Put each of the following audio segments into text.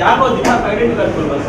ಯಾಕೋ ದಿಮಾಕ್ identity ಕಟ್ಕೊಳ್ bus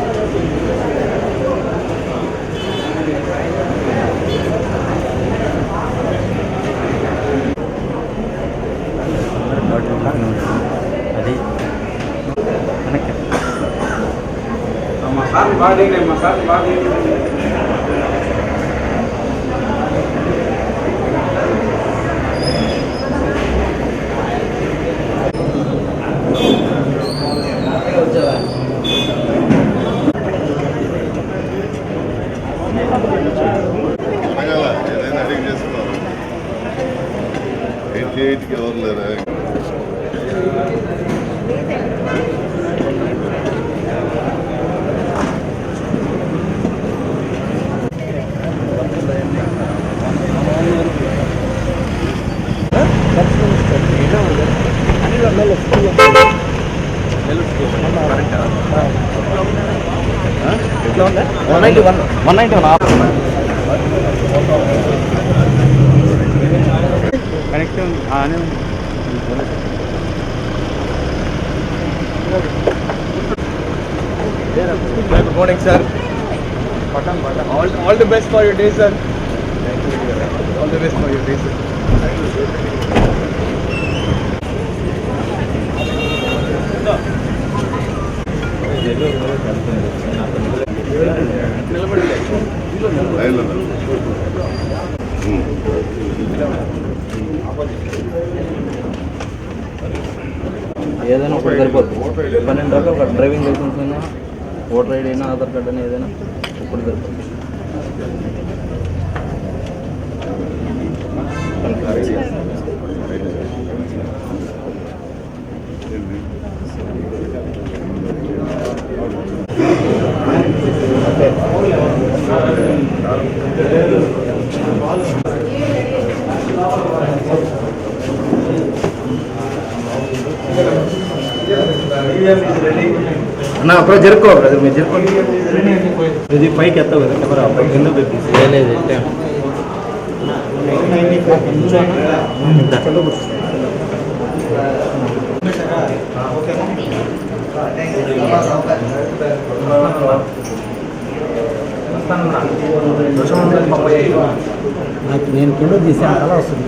sir బాగా దిగినాయి మా సార్ బాగా దిగినాయి అడగాల ఏదైనా అడిగి చేస్తున్నారు ఎయిటీ ఎయిట్కి ఎవరు లేరా one ninety one one ninety one connection ఆనే Good morning, sir. All, all the best for your day, sir. All the best for your day, sir. లైన్లో ఏదైనా ఒకటి సరిపోతుంది పన్నెండు రకాల డ్రైవింగ్ లైసెన్స్ అయినా ఓటర్ ఐడి అయినా ఆధార్ కార్డ్ అయినా ఏదైనా ఒకటి సరిపోతుంది అప్పుడు జరుపుకో బ్రదర్ మీరు జరుపుకోండి ఇది పైకి ఎత్తావు కదా కెమెరా లేదు నాకు నేను కింద తీసాను అలా వస్తుంది.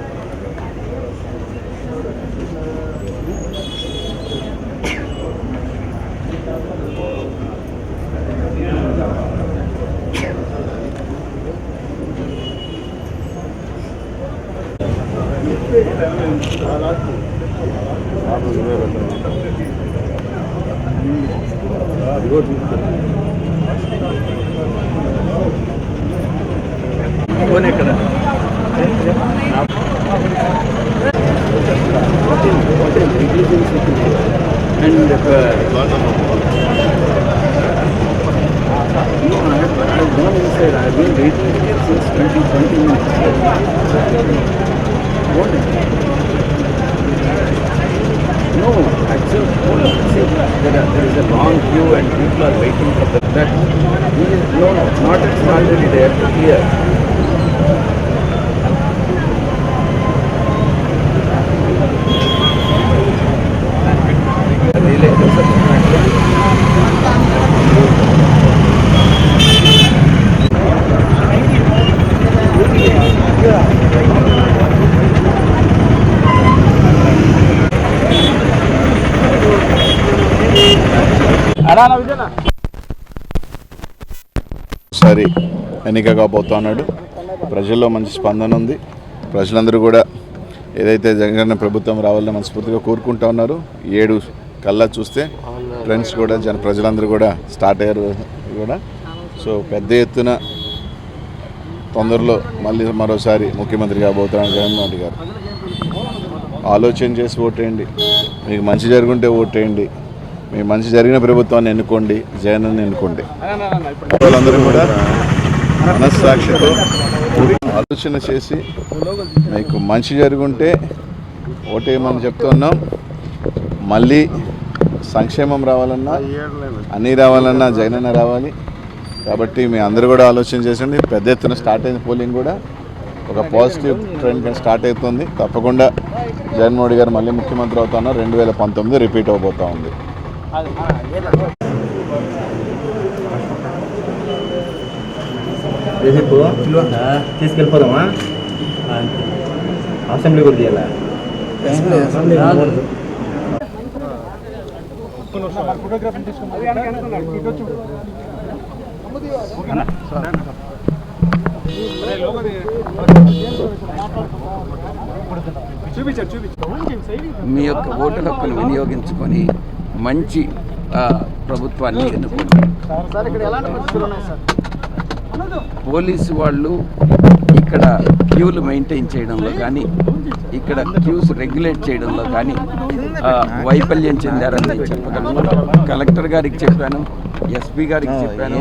and I. I have been waiting here since 20, 20 minutes. What? No, actually. See, there, there is a long queue and people are waiting for the, that. No, no, not at already there, here. ఒకసారి ఎన్నిక కాబోతున్నాడు ప్రజల్లో మంచి స్పందన ఉంది. ప్రజలందరూ కూడా ఏదైతే జగన్ ప్రభుత్వం రావాలని మనస్ఫూర్తిగా కోరుకుంటా ఉన్నారు ఏడు కల్లా చూస్తే ఫ్రెండ్స్ కూడా జన ప్రజలందరూ కూడా స్టార్ట్ అయ్యారు కూడా. సో పెద్ద ఎత్తున తొందరలో మళ్ళీ మరోసారి ముఖ్యమంత్రి పోతున్నాడు జగన్మోహన్ రెడ్డి గారు. ఆలోచన చేసి ఓటేయండి. మీకు మంచి జరుగుంటే ఓటేయండి. మీ మంచి జరిగిన ప్రభుత్వాన్ని ఎన్నుకోండి జగన్ ఎన్నుకోండి. వాళ్ళందరూ కూడా మనస్సాక్షితో ఆలోచన చేసి మీకు మంచి జరుగుంటే ఓటేయమని చెప్తున్నాం. మళ్ళీ సంక్షేమం రావాలన్నా అన్నీ రావాలన్నా జగనన్న రావాలి. కాబట్టి మీ అందరూ కూడా ఆలోచన చేసండి పెద్ద ఎత్తున స్టార్ట్ అయిన పోలింగ్ కూడా. ఒక పాజిటివ్ ట్రెండ్ స్టార్ట్ అవుతుంది. తప్పకుండా జగన్మోహన్ గారు మళ్ళీ ముఖ్యమంత్రి అవుతున్నారు రెండు వేల పంతొమ్మిది రిపీట్ అవబోతూ ఉంది. రేపు తీసుకెళ్ళిపోదామా? అసెంబ్లీ కూడా తీయాలా? మీ యొక్క ఓటు హక్కును వినియోగించుకొని మంచి ప్రభుత్వాన్ని ఎన్నుకోండి పోలీసు వాళ్ళు ఇక్కడ క్యూలు మెయింటైన్ చేయడంలో కానీ ఇక్కడ క్యూస్ రెగ్యులేట్ చేయడంలో కానీ వైఫల్యం చెందారని నేను చెప్పగలను. కలెక్టర్ గారికి చెప్పాను ఎస్పీ గారికి చెప్పాను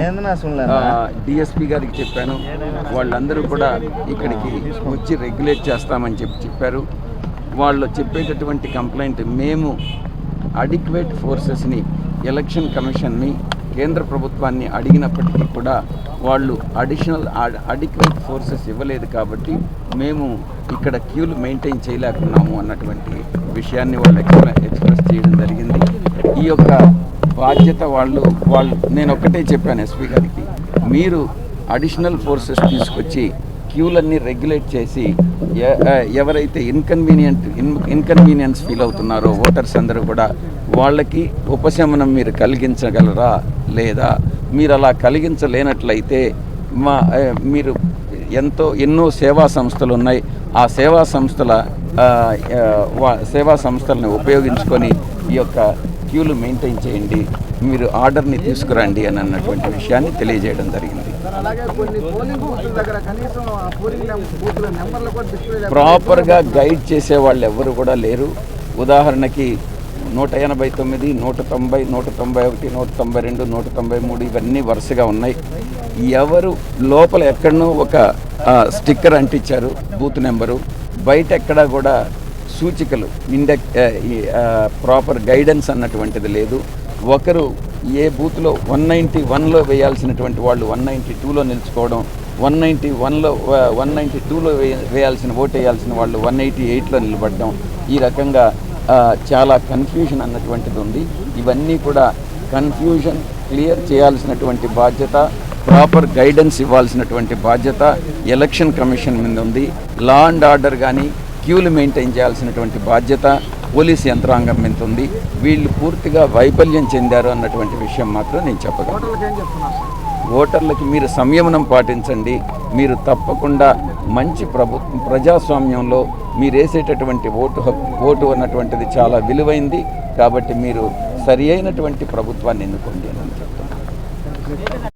డిఎస్పీ గారికి చెప్పాను. వాళ్ళందరూ కూడా ఇక్కడికి వచ్చి రెగ్యులేట్ చేస్తామని చెప్పి చెప్పారు. వాళ్ళు చెప్పేటటువంటి కంప్లైంట్ మేము అడిక్వేట్ ఫోర్సెస్ని ఎలక్షన్ కమిషన్ని కేంద్ర ప్రభుత్వాన్ని అడిగినప్పటికీ కూడా వాళ్ళు అడిషనల్ అడిక్వేట్ ఫోర్సెస్ ఇవ్వలేదు కాబట్టి మేము ఇక్కడ క్యూలు మెయింటైన్ చేయలేకున్నాము అన్నటువంటి విషయాన్ని వాళ్ళు ఎక్స్ప్రె ఎక్స్ప్రెస్ చేయడం జరిగింది. ఈ యొక్క బాధ్యత వాళ్ళు వాళ్ళు నేను ఒక్కటే చెప్పాను ఎస్పీ గారికి మీరు అడిషనల్ ఫోర్సెస్ తీసుకొచ్చి క్యూలన్నీ రెగ్యులేట్ చేసి ఎ- ఎవరైతే ఇన్కన్వీనియంట్ ఇన్కన్వీనియన్స్ ఫీల్ అవుతున్నారో ఓటర్స్ అందరూ కూడా వాళ్ళకి ఉపశమనం మీరు కలిగించగలరా లేదా మీరు అలా కలిగించలేనట్లయితే మా మీరు ఎంతో ఎన్నో సేవా సంస్థలు ఉన్నాయి. ఆ సేవా సంస్థల వా- సేవా సంస్థలను ఉపయోగించుకొని ఈ యొక్క క్యూలు మెయింటైన్ చేయండి. మీరు ఆర్డర్ని తీసుకురండి అని అన్నటువంటి విషయాన్ని తెలియజేయడం జరిగింది. ప్రాపర్గా గైడ్ చేసే వాళ్ళు ఎవరు కూడా లేరు. ఉదాహరణకి నూట ఎనభై తొమ్మిది నూట తొంభై నూట తొంభై ఒకటి నూట తొంభై రెండు నూట తొంభై మూడు ఇవన్నీ వరుసగా ఉన్నాయి. ఎవరు లోపల ఎక్కడనో ఒక స్టిక్కర్ అంటించారు బూత్ నెంబరు. బయట ఎక్కడా కూడా సూచికలు ఇండెక్ ప్రాపర్ గైడెన్స్ అన్నటువంటిది లేదు. ఒకరు ఏ బూత్లో వన్ నైంటీ వన్లో వేయాల్సినటువంటి వాళ్ళు వన్ నైంటీ టూలో నిలుచుకోవడం వన్ నైంటీ వన్లో వన్ నైంటీ టూలో వేయాల్సిన ఓటు వేయాల్సిన వాళ్ళు వన్ ఎయిటీ ఎయిట్లో నిలబడడం ఈ రకంగా చాలా కన్ఫ్యూజన్ అన్నటువంటిది ఉంది ఇవన్నీ కూడా కన్ఫ్యూజన్ క్లియర్ చేయాల్సినటువంటి బాధ్యత ప్రాపర్ గైడెన్స్ ఇవ్వాల్సినటువంటి బాధ్యత ఎలక్షన్ కమిషన్ మీద ఉంది లా అండ్ ఆర్డర్ కానీ క్యూలు మెయింటైన్ చేయాల్సినటువంటి బాధ్యత పోలీస్ యంత్రాంగం మీద ఉంది. వీళ్ళు పూర్తిగా వైఫల్యం చెందారు అన్నటువంటి విషయం మాత్రం నేను చెప్పగలను. ఓటర్లకి మీరు సంయమనం పాటించండి. మీరు తప్పకుండా మంచి ప్రభు ప్రజాస్వామ్యంలో మీరు వేసేటటువంటి ఓటు హక్కు ఓటు అన్నటువంటిది చాలా విలువైంది. కాబట్టి మీరు సరి అయినటువంటి ప్రభుత్వాన్ని ఎన్నుకోండి అని చెప్తున్నాను.